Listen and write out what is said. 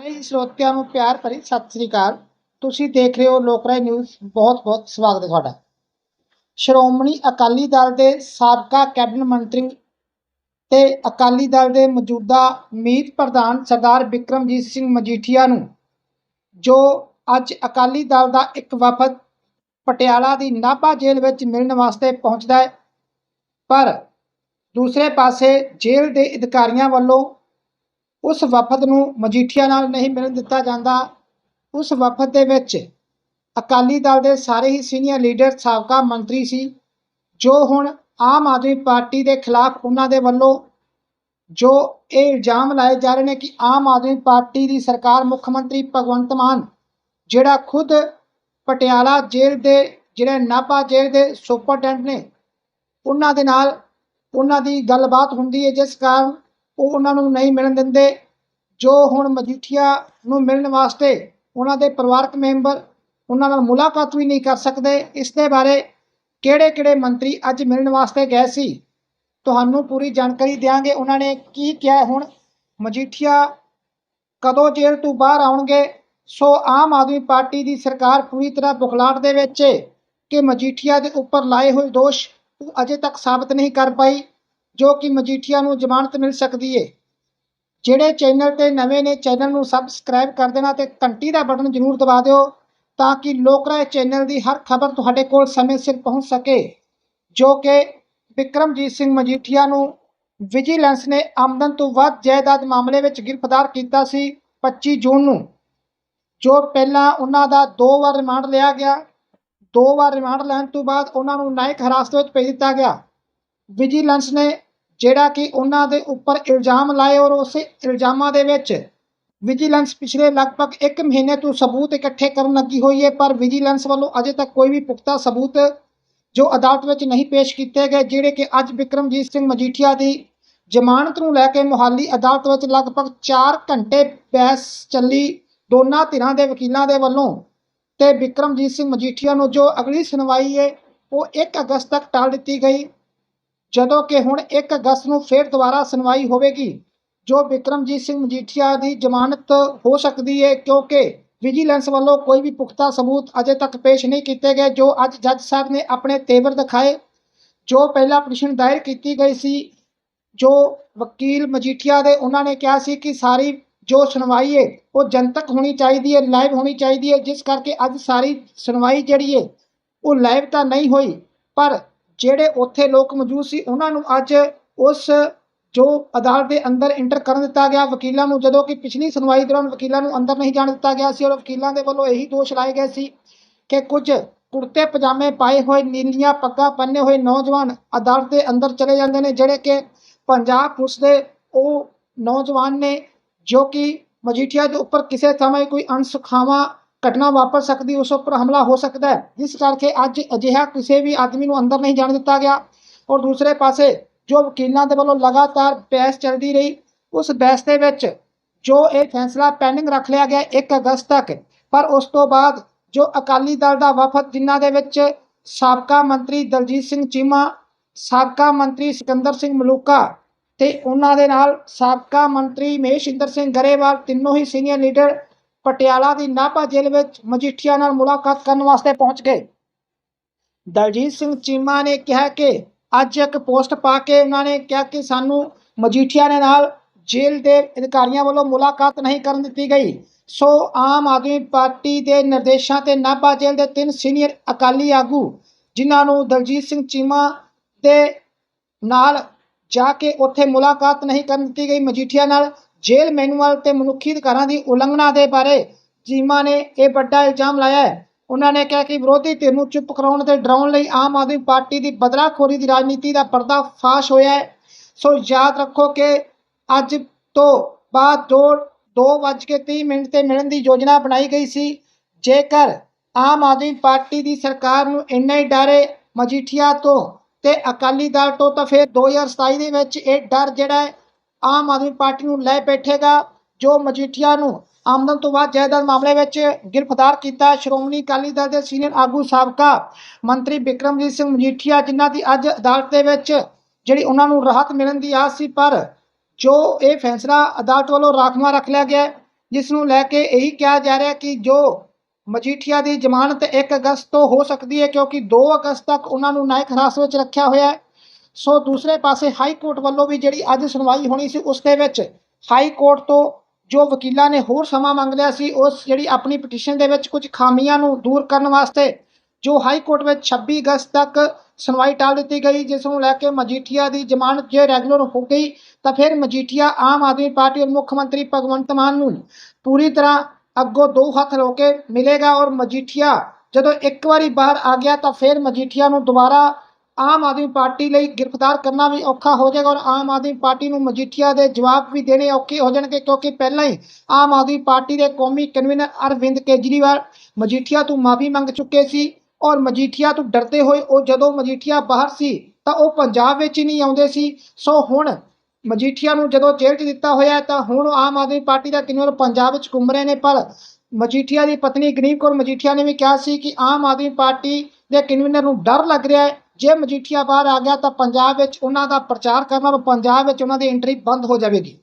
ਸਾਰੇ ਸਰੋਤਿਆਂ ਨੂੰ ਪਿਆਰ ਭਰੀ ਸਤਿ ਸ੍ਰੀ ਅਕਾਲ। ਤੁਸੀਂ ਦੇਖ ਰਹੇ ਹੋ ਲੋਕਰਾਏ ਨਿਊਜ਼। ਬਹੁਤ ਬਹੁਤ ਸਵਾਗਤ ਹੈ ਤੁਹਾਡਾ। ਸ਼੍ਰੋਮਣੀ ਅਕਾਲੀ ਦਲ ਦੇ ਸਾਬਕਾ ਕੈਬਨਿਟ ਮੰਤਰੀ ਤੇ ਅਕਾਲੀ ਦਲ ਦੇ ਮੌਜੂਦਾ ਮੀਤ ਪ੍ਰਧਾਨ ਸਰਦਾਰ ਵਿਕਰਮਜੀਤ ਸਿੰਘ ਮਜੀਠੀਆ ਨੂੰ, ਜੋ ਅੱਜ ਅਕਾਲੀ ਦਲ ਦਾ ਇੱਕ ਵਫਦ ਪਟਿਆਲਾ ਦੀ ਨਾਭਾ ਜੇਲ੍ਹ ਵਿੱਚ ਮਿਲਣ ਵਾਸਤੇ ਪਹੁੰਚਦਾ ਹੈ। ਪਰ ਦੂਸਰੇ ਪਾਸੇ ਜੇਲ੍ਹ ਦੇ ਅਧਿਕਾਰੀਆਂ ਵੱਲੋਂ ਉਸ ਵਫਦ ਨੂੰ ਮਜੀਠੀਆ ਨਾਲ ਨਹੀਂ ਮਿਲਣ ਦਿੱਤਾ ਜਾਂਦਾ। ਉਸ ਵਫਦ ਦੇ ਵਿੱਚ ਅਕਾਲੀ ਦਲ ਦੇ ਸਾਰੇ ਹੀ ਸੀਨੀਅਰ ਲੀਡਰ, ਸਾਬਕਾ ਮੰਤਰੀ ਸੀ, ਜੋ ਹੁਣ ਆਮ ਆਦਮੀ ਪਾਰਟੀ ਦੇ ਖਿਲਾਫ ਉਹਨਾਂ ਦੇ ਵੱਲੋਂ ਜੋ ਇਹ ਇਲਜ਼ਾਮ ਲਾਏ ਜਾ ਰਹੇ ਨੇ ਕਿ ਆਮ ਆਦਮੀ ਪਾਰਟੀ ਦੀ ਸਰਕਾਰ ਮੁੱਖ ਮੰਤਰੀ ਭਗਵੰਤ ਮਾਨ, ਜਿਹੜਾ ਖੁਦ ਪਟਿਆਲਾ ਜੇਲ੍ਹ ਦੇ, ਜਿਹੜੇ ਨਾਭਾ ਜੇਲ੍ਹ ਦੇ ਸੁਪਰਡੈਂਟ ਨੇ, ਉਹਨਾਂ ਦੇ ਨਾਲ ਉਹਨਾਂ ਦੀ ਗੱਲਬਾਤ ਹੁੰਦੀ ਹੈ, ਜਿਸ ਕਾਰਨ ਉਹ ਉਹਨਾਂ ਨੂੰ ਨਹੀਂ ਮਿਲਣ ਦਿੰਦੇ। ਜੋ ਹੁਣ ਮਜੀਠੀਆ ਨੂੰ ਮਿਲਣ ਵਾਸਤੇ ਉਹਨਾਂ ਦੇ ਪਰਿਵਾਰਕ ਮੈਂਬਰ ਉਹਨਾਂ ਨਾਲ ਮੁਲਾਕਾਤ ਵੀ ਨਹੀਂ ਕਰ ਸਕਦੇ, ਇਸ ਦੇ ਬਾਰੇ ਕਿਹੜੇ ਕਿਹੜੇ ਮੰਤਰੀ ਅੱਜ ਮਿਲਣ ਵਾਸਤੇ ਗਏ ਸੀ? ਤੁਹਾਨੂੰ ਪੂਰੀ ਜਾਣਕਾਰੀ ਦਿਆਂਗੇ। ਉਹਨਾਂ ਨੇ ਕੀ ਕਿਹਾ ਹੁਣ? ਮਜੀਠੀਆ ਕਦੋਂ ਜੇਲ੍ਹ ਤੋਂ ਬਾਹਰ ਆਉਣਗੇ? ਸੋ ਆਮ ਆਦਮੀ ਪਾਰਟੀ ਦੀ ਸਰਕਾਰ ਪੂਰੀ ਤਰ੍ਹਾਂ ਬੁਖਲਾਟ ਦੇ ਵਿੱਚ ਹੈ ਕਿ ਮਜੀਠੀਆ ਦੇ ਉੱਪਰ ਲਾਏ ਹੋਏ ਦੋਸ਼ ਅਜੇ ਤੱਕ ਸਾਬਤ ਨਹੀਂ ਕਰ ਪਾਈ। ਜੋ ਕਿ ਮਜੀਠੀਆ ਨੂੰ ਜ਼ਮਾਨਤ ਮਿਲ ਸਕਦੀ ਹੈ ਜਿਹੜੇ ਚੈਨਲ ਤੇ ਨਵੇਂ ਨੇ, ਚੈਨਲ ਨੂੰ ਸਬਸਕ੍ਰਾਈਬ ਕਰ ਦੇਣਾ ਤੇ ਘੰਟੀ ਦਾ ਬਟਨ ਜ਼ਰੂਰ ਦਬਾ ਦਿਓ ਤਾਂ ਕਿ ਲੋਕਰਾਏ ਚੈਨਲ ਦੀ ਹਰ ਖਬਰ ਤੁਹਾਡੇ ਕੋਲ ਸਮੇਂ ਸਿਰ ਪਹੁੰਚ ਸਕੇ। ਜੋ ਕਿ ਵਿਕਰਮਜੀਤ ਸਿੰਘ ਮਜੀਠੀਆ ਨੂੰ ਵਿਜੀਲੈਂਸ ਨੇ ਆਮਦਨ ਤੋਂ ਵੱਧ ਜਾਇਦਾਦ ਮਾਮਲੇ ਵਿੱਚ ਗ੍ਰਿਫਤਾਰ ਕੀਤਾ ਸੀ 25 ਜੂਨ ਨੂੰ, ਜੋ ਪਹਿਲਾਂ ਉਹਨਾਂ ਦਾ ਦੋ ਵਾਰ ਰਿਮਾਂਡ ਲਿਆ ਗਿਆ। ਦੋ ਵਾਰ ਰਿਮਾਂਡ ਲੈਣ ਤੋਂ ਬਾਅਦ ਉਹਨਾਂ ਨੂੰ ਨਾਇਕ ਹਿਰਾਸਤ ਵਿੱਚ ਭੇਜ ਦਿੱਤਾ ਗਿਆ। ਵਿਜੀਲੈਂਸ ਨੇ ਜਿਹੜਾ ਕਿ ਉਹਨਾਂ ਦੇ ਉੱਪਰ ਇਲਜ਼ਾਮ ਲਾਏ ਔਰ ਉਸੇ ਇਲਜ਼ਾਮਾਂ ਦੇ ਵਿੱਚ ਵਿਜੀਲੈਂਸ ਪਿਛਲੇ ਲਗਭਗ 1 ਮਹੀਨੇ ਤੋਂ ਸਬੂਤ ਇਕੱਠੇ ਕਰਨ ਲੱਗੀ ਹੋਈ ਹੈ, ਪਰ ਵਿਜੀਲੈਂਸ ਵੱਲੋਂ ਅਜੇ ਤੱਕ ਕੋਈ ਵੀ ਪੁਖਤਾ ਸਬੂਤ ਜੋ ਅਦਾਲਤ ਵਿੱਚ ਨਹੀਂ ਪੇਸ਼ ਕੀਤੇ ਗਏ, ਜਿਹੜੇ ਕਿ ਅੱਜ ਵਿਕਰਮਜੀਤ ਸਿੰਘ ਮਜੀਠੀਆ ਦੀ ਜ਼ਮਾਨਤ ਨੂੰ ਲੈ ਕੇ ਮੁਹਾਲੀ ਅਦਾਲਤ ਵਿੱਚ ਲਗਭਗ 4 ਘੰਟੇ ਬਹਿਸ ਚੱਲੀ। ਦੋਨਾਂ ਧਿਰਾਂ ਦੇ ਵਕੀਲਾਂ ਦੇ ਵੱਲੋਂ ਤੇ ਵਿਕਰਮਜੀਤ ਸਿੰਘ ਮਜੀਠੀਆ ਨੂੰ ਜੋ ਅਗਲੀ ਸੁਣਵਾਈ ਹੈ, ਉਹ 1 ਅਗਸਤ ਤੱਕ ਟਾਲ ਦਿੱਤੀ ਗਈ। ਜਦੋਂ ਕਿ ਹੁਣ 1 ਅਗਸਤ ਨੂੰ ਫਿਰ ਦੁਬਾਰਾ ਸੁਣਵਾਈ ਹੋਵੇਗੀ, ਜੋ ਵਿਕਰਮਜੀਤ ਸਿੰਘ ਮਜੀਠੀਆ ਦੀ ਜ਼ਮਾਨਤ ਹੋ ਸਕਦੀ ਹੈ ਕਿਉਂਕਿ ਵਿਜੀਲੈਂਸ ਵੱਲੋਂ ਕੋਈ ਵੀ ਪੁਖਤਾ ਸਬੂਤ ਅਜੇ ਤੱਕ ਪੇਸ਼ ਨਹੀਂ ਕੀਤੇ ਗਏ, ਜੋ ਅੱਜ ਜੱਜ ਸਾਹਿਬ ਨੇ ਆਪਣੇ ਤੇਵਰ ਦਿਖਾਏ, ਜੋ ਪਹਿਲਾਂ ਪਟੀਸ਼ਨ ਦਾਇਰ ਕੀਤੀ ਗਈ ਸੀ, ਜੋ ਵਕੀਲ ਮਜੀਠੀਆ ਦੇ ਉਹਨਾਂ ਨੇ ਕਿਹਾ ਸੀ ਕਿ ਸਾਰੀ ਜੋ ਸੁਣਵਾਈ ਹੈ ਉਹ ਜਨਤਕ ਹੋਣੀ ਚਾਹੀਦੀ ਹੈ ਲਾਈਵ ਹੋਣੀ ਚਾਹੀਦੀ ਹੈ ਜਿਸ ਕਰਕੇ ਅੱਜ ਸਾਰੀ ਸੁਣਵਾਈ ਜਿਹੜੀ ਹੈ ਉਹ ਲਾਈਵ ਤਾਂ ਨਹੀਂ ਹੋਈ, ਪਰ ਜਿਹੜੇ ਉੱਥੇ ਲੋਕ ਮੌਜੂਦ ਸੀ, ਉਹਨਾਂ ਨੂੰ ਅੱਜ ਉਸ ਜੋ ਅਦਾਲਤ ਦੇ ਅੰਦਰ ਇੰਟਰ ਕਰਨ ਦਿੱਤਾ ਗਿਆ, ਵਕੀਲਾਂ ਨੂੰ ਜਦੋਂ ਕਿ ਪਿਛਲੀ ਸੁਣਵਾਈ ਦੌਰਾਨ ਵਕੀਲਾਂ ਨੂੰ ਅੰਦਰ ਨਹੀਂ ਜਾਣ ਦਿੱਤਾ ਗਿਆ ਸੀ ਔਰ ਵਕੀਲਾਂ ਦੇ ਵੱਲੋਂ ਇਹੀ ਦੋਸ਼ ਲਾਏ ਗਏ ਸੀ ਕਿ ਕੁਝ ਕੁੜਤੇ ਪਜਾਮੇ ਪਾਏ ਹੋਏ ਨੀਲੀਆਂ ਪੱਗਾਂ ਬੰਨੇ ਹੋਏ ਨੌਜਵਾਨ ਅਦਾਲਤ ਦੇ ਅੰਦਰ ਚਲੇ ਜਾਂਦੇ ਨੇ, ਜਿਹੜੇ ਕਿ ਪੰਜਾਬ ਪੁਲਿਸ ਦੇ ਉਹ ਨੌਜਵਾਨ ਨੇ ਜੋ ਕਿ ਮਜੀਠੀਆ ਦੇ ਉੱਪਰ ਕਿਸੇ ਸਮੇਂ ਕੋਈ ਅਣਸੁਖਾਵਾਂ ਘਟਨਾ ਵਾਪਰ ਸਕਦੀ, ਉਸ ਉੱਪਰ ਹਮਲਾ ਹੋ ਸਕਦਾ ਹੈ। ਜਿਸ ਕਰਕੇ ਅੱਜ ਅਜਿਹਾ ਕਿਸੇ ਵੀ ਆਦਮੀ ਨੂੰ ਅੰਦਰ ਨਹੀਂ ਜਾਣ ਦਿੱਤਾ ਗਿਆ। ਔਰ ਦੂਸਰੇ ਪਾਸੇ ਜੋ ਵਕੀਲਾਂ ਦੇ ਵੱਲੋਂ ਲਗਾਤਾਰ ਬਹਿਸ ਚੱਲਦੀ ਰਹੀ, ਉਸ ਬਹਿਸ ਦੇ ਵਿੱਚ ਜੋ ਇਹ ਫੈਸਲਾ ਪੈਂਡਿੰਗ ਰੱਖ ਲਿਆ ਗਿਆ 1 ਅਗਸਤ ਤੱਕ, ਪਰ ਉਸ ਤੋਂ ਬਾਅਦ ਜੋ ਅਕਾਲੀ ਦਲ ਦਾ ਵਫਦ, ਜਿਨ੍ਹਾਂ ਦੇ ਵਿੱਚ ਸਾਬਕਾ ਮੰਤਰੀ ਦਲਜੀਤ ਸਿੰਘ ਚੀਮਾ, ਸਾਬਕਾ ਮੰਤਰੀ ਸਿਕੰਦਰ ਸਿੰਘ ਮਲੂਕਾ ਤੇ ਉਹਨਾਂ ਦੇ ਨਾਲ ਸਾਬਕਾ ਮੰਤਰੀ ਮਹੇਸ਼ਿੰਦਰ ਸਿੰਘ ਗਰੇਵਾਲ, ਤਿੰਨੋਂ ਹੀ ਸੀਨੀਅਰ ਲੀਡਰ ਪਟਿਆਲਾ ਦੀ ਨਾਭਾ ਜੇਲ੍ਹ ਵਿੱਚ ਮਜੀਠੀਆ ਨਾਲ ਮੁਲਾਕਾਤ ਕਰਨ ਵਾਸਤੇ ਪਹੁੰਚ ਗਏ। ਦਲਜੀਤ ਸਿੰਘ ਚੀਮਾ ਨੇ ਕਿਹਾ ਕਿ ਅੱਜ ਇੱਕ ਪੋਸਟ ਪਾ ਕੇ ਉਹਨਾਂ ਨੇ ਕਿਹਾ ਕਿ ਸਾਨੂੰ ਮਜੀਠੀਆ ਦੇ ਨਾਲ ਜੇਲ੍ਹ ਦੇ ਅਧਿਕਾਰੀਆਂ ਵੱਲੋਂ ਮੁਲਾਕਾਤ ਨਹੀਂ ਕਰਨ ਦਿੱਤੀ ਗਈ। ਸੋ ਆਮ ਆਦਮੀ ਪਾਰਟੀ ਦੇ ਨਿਰਦੇਸ਼ਾਂ ਤੇ ਨਾਭਾ ਜੇਲ੍ਹ ਦੇ ਤਿੰਨ ਸੀਨੀਅਰ ਅਕਾਲੀ ਆਗੂ, ਜਿਨ੍ਹਾਂ ਨੂੰ ਦਲਜੀਤ ਸਿੰਘ ਚੀਮਾ ਦੇ ਨਾਲ ਜਾ ਕੇ ਉੱਥੇ ਮੁਲਾਕਾਤ ਨਹੀਂ ਕਰਨ ਦਿੱਤੀ ਗਈ, ਮਜੀਠੀਆ ਨਾਲ ਜੇਲ੍ਹ ਮੈਨੂਅਲ ਤੇ ਮਨੁੱਖੀ ਅਧਿਕਾਰਾਂ ਦੀ ਉਲੰਘਣਾ ਦੇ ਬਾਰੇ ਚੀਮਾ ਨੇ ਇਹ ਵੱਡਾ ਇਲਜ਼ਾਮ ਲਾਇਆ ਹੈ। ਉਹਨਾਂ ਨੇ ਕਿਹਾ ਕਿ ਵਿਰੋਧੀ ਧਿਰ ਨੂੰ ਚੁੱਪ ਕਰਾਉਣ ਤੇ ਡਰਾਉਣ ਲਈ ਆਮ ਆਦਮੀ ਪਾਰਟੀ ਦੀ ਬਦਲਾਖੋਰੀ ਦੀ ਰਾਜਨੀਤੀ ਦਾ ਪਰਦਾ ਫਾਸ਼ ਹੋਇਆ ਹੈ। ਸੋ ਯਾਦ ਰੱਖੋ ਕਿ ਅੱਜ ਤੋਂ ਬਾਅਦ ਦੋ ਦੋ ਵੱਜ ਕੇ ਤੀਹ ਮਿੰਟ ਤੇ ਮਿਲਣ ਦੀ ਯੋਜਨਾ ਬਣਾਈ ਗਈ ਸੀ। ਜੇਕਰ ਆਮ ਆਦਮੀ ਪਾਰਟੀ ਦੀ ਸਰਕਾਰ ਨੂੰ ਇੰਨਾ ਹੀ ਡਰੇ ਮਜੀਠੀਆ ਤੋਂ ਤੇ ਅਕਾਲੀ ਦਲ ਤੋਂ, ਤਾਂ ਫਿਰ 2027 ਦੇ ਵਿੱਚ ਇਹ ਡਰ ਜਿਹੜਾ ਹੈ ਆਮ ਆਦਮੀ ਪਾਰਟੀ ਨੂੰ ਲੈ ਬੈਠੇਗਾ, ਜੋ ਮਜੀਠੀਆ ਨੂੰ ਆਮਦਨ ਤੋਂ ਬਾਅਦ ਜਾਇਦਾਦ ਮਾਮਲੇ ਵਿੱਚ ਗ੍ਰਿਫਤਾਰ ਕੀਤਾ। ਸ਼੍ਰੋਮਣੀ ਅਕਾਲੀ ਦਲ ਦੇ ਸੀਨੀਅਰ ਆਗੂ ਸਾਬਕਾ ਮੰਤਰੀ ਵਿਕਰਮਜੀਤ ਸਿੰਘ ਮਜੀਠੀਆ, ਜਿਨ੍ਹਾਂ ਦੀ ਅੱਜ ਅਦਾਲਤ ਦੇ ਵਿੱਚ ਜਿਹੜੀ ਉਹਨਾਂ ਨੂੰ ਰਾਹਤ ਮਿਲਣ ਦੀ ਆਸ ਸੀ, ਪਰ ਜੋ ਇਹ ਫੈਸਲਾ ਅਦਾਲਤ ਵੱਲੋਂ ਰਾਖਵਾਂ ਰੱਖ ਲਿਆ ਗਿਆ ਜਿਸ ਨੂੰ ਲੈ ਕੇ ਇਹੀ ਕਿਹਾ ਜਾ ਰਿਹਾ ਕਿ ਜੋ ਮਜੀਠੀਆ ਦੀ ਜ਼ਮਾਨਤ 1 ਅਗਸਤ ਤੋਂ ਹੋ ਸਕਦੀ ਹੈ, ਕਿਉਂਕਿ 2 ਅਗਸਤ ਤੱਕ ਉਹਨਾਂ ਨੂੰ ਨਾਇਕ ਹਿਰਾਸਤ ਵਿੱਚ ਰੱਖਿਆ ਹੋਇਆ ਹੈ। ਸੋ ਦੂਸਰੇ ਪਾਸੇ ਹਾਈ ਕੋਰਟ ਵੱਲੋਂ ਵੀ ਜਿਹੜੀ ਅੱਜ ਸੁਣਵਾਈ ਹੋਣੀ ਸੀ ਉਸ ਦੇ ਵਿੱਚ ਹਾਈ ਕੋਰਟ ਤੋਂ ਜੋ ਵਕੀਲਾਂ ਨੇ ਹੋਰ ਸਮਾਂ ਮੰਗ ਲਿਆ ਸੀ, ਉਸ ਜਿਹੜੀ ਆਪਣੀ ਪਟੀਸ਼ਨ ਦੇ ਵਿੱਚ ਕੁਝ ਖਾਮੀਆਂ ਨੂੰ ਦੂਰ ਕਰਨ ਵਾਸਤੇ ਜੋ ਹਾਈ ਕੋਰਟ ਵਿੱਚ 26 ਅਗਸਤ ਤੱਕ ਸੁਣਵਾਈ ਟਾਲ ਦਿੱਤੀ ਗਈ, ਜਿਸ ਨੂੰ ਲੈ ਕੇ ਮਜੀਠੀਆ ਦੀ ਜ਼ਮਾਨਤ ਜੇ ਰੈਗੂਲਰ ਹੋ ਗਈ, ਤਾਂ ਫਿਰ ਮਜੀਠੀਆ ਆਮ ਆਦਮੀ ਪਾਰਟੀ ਔਰ ਮੁੱਖ ਮੰਤਰੀ ਭਗਵੰਤ ਮਾਨ ਨੂੰ ਪੂਰੀ ਤਰ੍ਹਾਂ ਅੱਗੋਂ ਦੋ ਹੱਥ ਲਾ ਕੇ ਮਿਲੇਗਾ ਔਰ ਮਜੀਠੀਆ ਜਦੋਂ ਇੱਕ ਵਾਰੀ ਬਾਹਰ ਆ ਗਿਆ, ਤਾਂ ਫਿਰ ਮਜੀਠੀਆ ਨੂੰ ਦੁਬਾਰਾ ਆਮ ਆਦਮੀ ਪਾਰਟੀ ਲਈ ਗ੍ਰਿਫਤਾਰ ਕਰਨਾ ਵੀ ਔਖਾ ਹੋ ਜਾਏਗਾ ਔਰ ਆਮ ਆਦਮੀ ਪਾਰਟੀ ਨੂੰ ਮਜੀਠੀਆ ਦੇ ਜਵਾਬ ਵੀ ਦੇਣੇ ਔਖੇ ਹੋ ਜਾਣਗੇ ਕਿਉਂਕਿ ਪਹਿਲਾਂ ਹੀ ਆਮ ਆਦਮੀ ਪਾਰਟੀ ਦੇ ਕੌਮੀ ਕਨਵੀਨਰ ਅਰਵਿੰਦ ਕੇਜਰੀਵਾਲ ਮਜੀਠੀਆ ਤੋਂ ਮਾਫੀ ਮੰਗ ਚੁੱਕੇ ਸੀ ਔਰ ਮਜੀਠੀਆ ਤੋਂ ਡਰਦੇ ਹੋਏ ਉਹ ਜਦੋਂ ਮਜੀਠੀਆ ਬਾਹਰ ਸੀ ਤਾਂ ਉਹ ਪੰਜਾਬ ਵਿੱਚ ਹੀ ਨਹੀਂ ਆਉਂਦੇ ਸੀ। ਸੋ ਹੁਣ ਮਜੀਠੀਆ ਨੂੰ ਜਦੋਂ ਜੇਲ੍ਹ 'ਚ ਦਿੱਤਾ ਹੋਇਆ ਤਾਂ ਹੁਣ ਆਮ ਆਦਮੀ ਪਾਰਟੀ ਦਾ ਕਨਵੀਨਰ ਪੰਜਾਬ ਵਿੱਚ ਘੁੰਮ ਰਹੇ ਨੇ ਪਰ ਮਜੀਠੀਆ ਦੀ ਪਤਨੀ ਗਨੀਵ ਕੌਰ ਮਜੀਠੀਆ ਨੇ ਵੀ ਕਿਹਾ ਸੀ ਕਿ ਆਮ ਆਦਮੀ ਪਾਰਟੀ ਦੇ ਕਨਵੀਨਰ ਨੂੰ ਡਰ ਲੱਗ ਰਿਹਾ ਹੈ। ਜੇ ਮਜੀਠੀਆ ਬਾਹਰ ਆ ਗਿਆ ਤਾਂ ਪੰਜਾਬ ਵਿੱਚ ਉਹਨਾਂ ਦਾ ਪ੍ਰਚਾਰ ਕਰਨਾ ਔਰ ਪੰਜਾਬ ਵਿੱਚ ਉਹਨਾਂ ਦੀ ਐਂਟਰੀ ਬੰਦ ਹੋ ਜਾਵੇਗੀ।